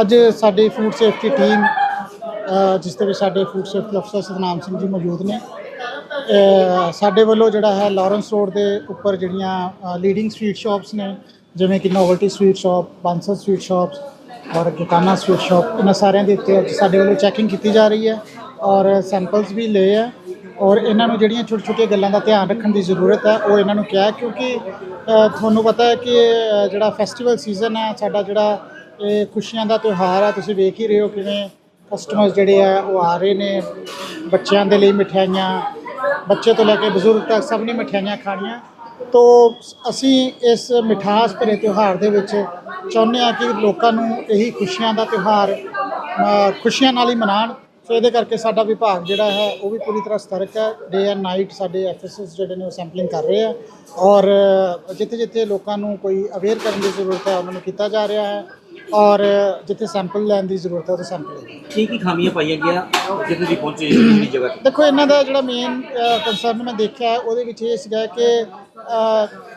ਅੱਜ ਸਾਡੀ food safety team ਜਿਸ ਦੇ ਵਿੱਚ ਸਾਡੇ ਫੂਡ ਸੇਫਟੀ ਅਫਸਰ ਸਤਨਾਮ ਸਿੰਘ ਜੀ ਮੌਜੂਦ ਨੇ ਸਾਡੇ ਵੱਲੋਂ ਜਿਹੜਾ ਹੈ ਲਾਰੈਂਸ ਰੋਡ ਦੇ ਉੱਪਰ ਜਿਹੜੀਆਂ ਲੀਡਿੰਗ ਸਵੀਟ ਸ਼ਾਪਸ ਨੇ, ਜਿਵੇਂ ਕਿ novelty sweet shop Bansar sweet shops ਔਰ ਗਿਕਾਨਾ ਸਵੀਟ ਸ਼ਾਪ ਇਹਨਾਂ ਸਾਰਿਆਂ ਦੇ ਉੱਤੇ ਅੱਜ ਸਾਡੇ ਵੱਲੋਂ ਚੈਕਿੰਗ ਕੀਤੀ ਜਾ ਰਹੀ ਹੈ ਔਰ ਸੈਂਪਲਸ ਵੀ ਲਏ ਆ ਔਰ ਇਹਨਾਂ ਨੂੰ ਜਿਹੜੀਆਂ ਛੋਟੀ ਛੋਟੀਆਂ ਗੱਲਾਂ ਦਾ ਧਿਆਨ ਰੱਖਣ ਦੀ ਜ਼ਰੂਰਤ ਹੈ, ਉਹ ਇਹਨਾਂ ਨੂੰ ਕਿਹਾ ਕਿਉਂਕਿ ਤੁਹਾਨੂੰ ਪਤਾ ਹੈ ਕਿ ਜਿਹੜਾ ਫੈਸਟੀਵਲ ਸੀਜ਼ਨ ਹੈ, ਸਾਡਾ ਜਿਹੜਾ ਇਹ ਖੁਸ਼ੀਆਂ ਦਾ ਤਿਉਹਾਰ ਆ, ਤੁਸੀਂ ਵੇਖ ਹੀ ਰਹੇ ਹੋ ਕਿਵੇਂ ਕਸਟਮਰਸ ਜਿਹੜੇ ਆ, ਉਹ ਆ ਰਹੇ ਨੇ। ਬੱਚਿਆਂ ਦੇ ਲਈ ਮਠਿਆਈਆਂ ਬੱਚੇ ਤੋਂ ਲੈ ਕੇ ਬਜ਼ੁਰਗ ਤੱਕ ਸਭ ਨੇ ਮਠਿਆਈਆਂ ਖਾਣੀਆਂ। ਤੋ ਅਸੀਂ ਇਸ ਮਿਠਾਸ ਭਰੇ ਤਿਉਹਾਰ ਦੇ ਵਿੱਚ ਚਾਹੁੰਦੇ ਆ ਕਿ ਲੋਕਾਂ ਨੂੰ ਇਹੀ ਖੁਸ਼ੀਆਂ ਦਾ ਤਿਉਹਾਰ ਖੁਸ਼ੀਆਂ ਨਾਲ ਹੀ ਮਨਾਉਣ। ਸੋ ਇਹਦੇ ਕਰਕੇ ਸਾਡਾ ਵਿਭਾਗ ਜਿਹੜਾ ਹੈ, ਉਹ ਵੀ ਪੂਰੀ ਤਰ੍ਹਾਂ ਸਤਰਕ ਹੈ। ਡੇ ਐਂਡ ਨਾਈਟ ਸਾਡੇ ਐਫਐਸਐਸ ਜਿਹੜੇ ਨੇ, ਉਹ ਸੈਂਪਲਿੰਗ ਕਰ ਰਹੇ ਆ। ਔਰ ਜਿੱਥੇ ਜਿੱਥੇ ਲੋਕਾਂ ਨੂੰ ਕੋਈ ਅਵੇਅਰ ਕਰਨ ਦੀ ਜ਼ਰੂਰਤ ਹੈ, ਉਹਨਾਂ ਨੂੰ ਕੀਤਾ ਜਾ ਰਿਹਾ ਹੈ। ਔਰ ਜਿੱਥੇ ਸੈਂਪਲ ਲੈਣ ਦੀ ਜ਼ਰੂਰਤ ਹੈ ਉਹ ਸੈਂਪਲ ਲੈਣ ਕੀ ਕੀ ਖਾਮੀਆਂ ਪਾਈਆਂ ਗਿਆ ਜਿੱਥੇ ਤੁਸੀਂ ਪਹੁੰਚੇ ਜਿਹੜੀ ਜਗ੍ਹਾ ਤੇ? ਦੇਖੋ ਇਹਨਾਂ ਦਾ ਜਿਹੜਾ ਮੇਨ ਕੰਸਰਨ ਮੈਂ ਦੇਖਿਆ ਉਹਦੇ ਵਿੱਚ ਇਹ ਸੀਗਾ ਕਿ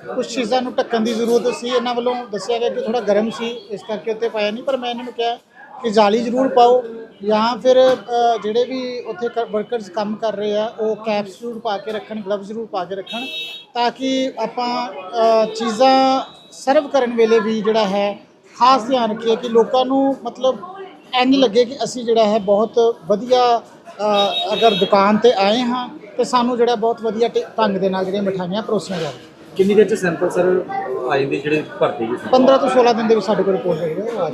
ਕੁਝ ਚੀਜ਼ਾਂ ਨੂੰ ਢੱਕਣ ਦੀ ਜ਼ਰੂਰਤ ਸੀ। ਇਹਨਾਂ ਵੱਲੋਂ ਦੱਸਿਆ ਗਿਆ ਕਿ ਥੋੜਾ ਗਰਮ ਸੀ ਇਸ ਕਰਕੇ ਉੱਤੇ ਪਾਇਆ ਨਹੀਂ ਪਰ ਮੈਂ ਇਹਨਾਂ ਨੂੰ ਕਿਹਾ ਕਿ ਜਾਲੀ ਜ਼ਰੂਰ ਪਾਓ ਜਾਂ ਫਿਰ ਜਿਹੜੇ ਵੀ ਉੱਥੇ ਵਰਕਰਸ ਕੰਮ ਕਰ ਰਹੇ ਆ ਉਹ ਕੈਪਸ ਜ਼ਰੂਰ ਪਾ ਕੇ ਰੱਖਣ ਗਲਵਜ਼ ਜ਼ਰੂਰ ਪਾ ਕੇ ਰੱਖਣ ਤਾਂ ਕਿ ਆਪਾਂ ਚੀਜ਼ਾਂ ਸਰਵ ਕਰਨ ਵੇਲੇ ਵੀ ਜਿਹੜਾ ਹੈ ਖਾਸ ਧਿਆਨ ਰੱਖੀਏ ਕਿ ਲੋਕਾਂ ਨੂੰ ਮਤਲਬ ਇੰਝ ਲੱਗੇ ਕਿ ਅਸੀਂ ਜਿਹੜਾ ਹੈ ਬਹੁਤ ਵਧੀਆ ਅਗਰ ਦੁਕਾਨ ਤੇ ਆਏ ਹਾਂ ਤੇ ਸਾਨੂੰ ਜਿਹੜਾ ਬਹੁਤ ਵਧੀਆ ਢੰਗ ਦੇ ਨਾਲ ਜਿਹੜੀਆਂ ਮਠਾਈਆਂ ਪਰੋਸੀਆਂ ਜਾ ਰਹੀਆਂ। ਕਿੰਨੀ ਦੇਰ ਚ ਸੈਂਪਲ ਸਰ ਆ ਜਾਂਦੇ ਜਿਹੜੇ ਭਰਤੀ ਜੀ 15 ਤੋਂ 16 ਦਿਨ ਦੇ ਵਿੱਚ ਸਾਡੇ ਕੋਲ ਰਿਪੋਰਟ ਹੈ। ਆ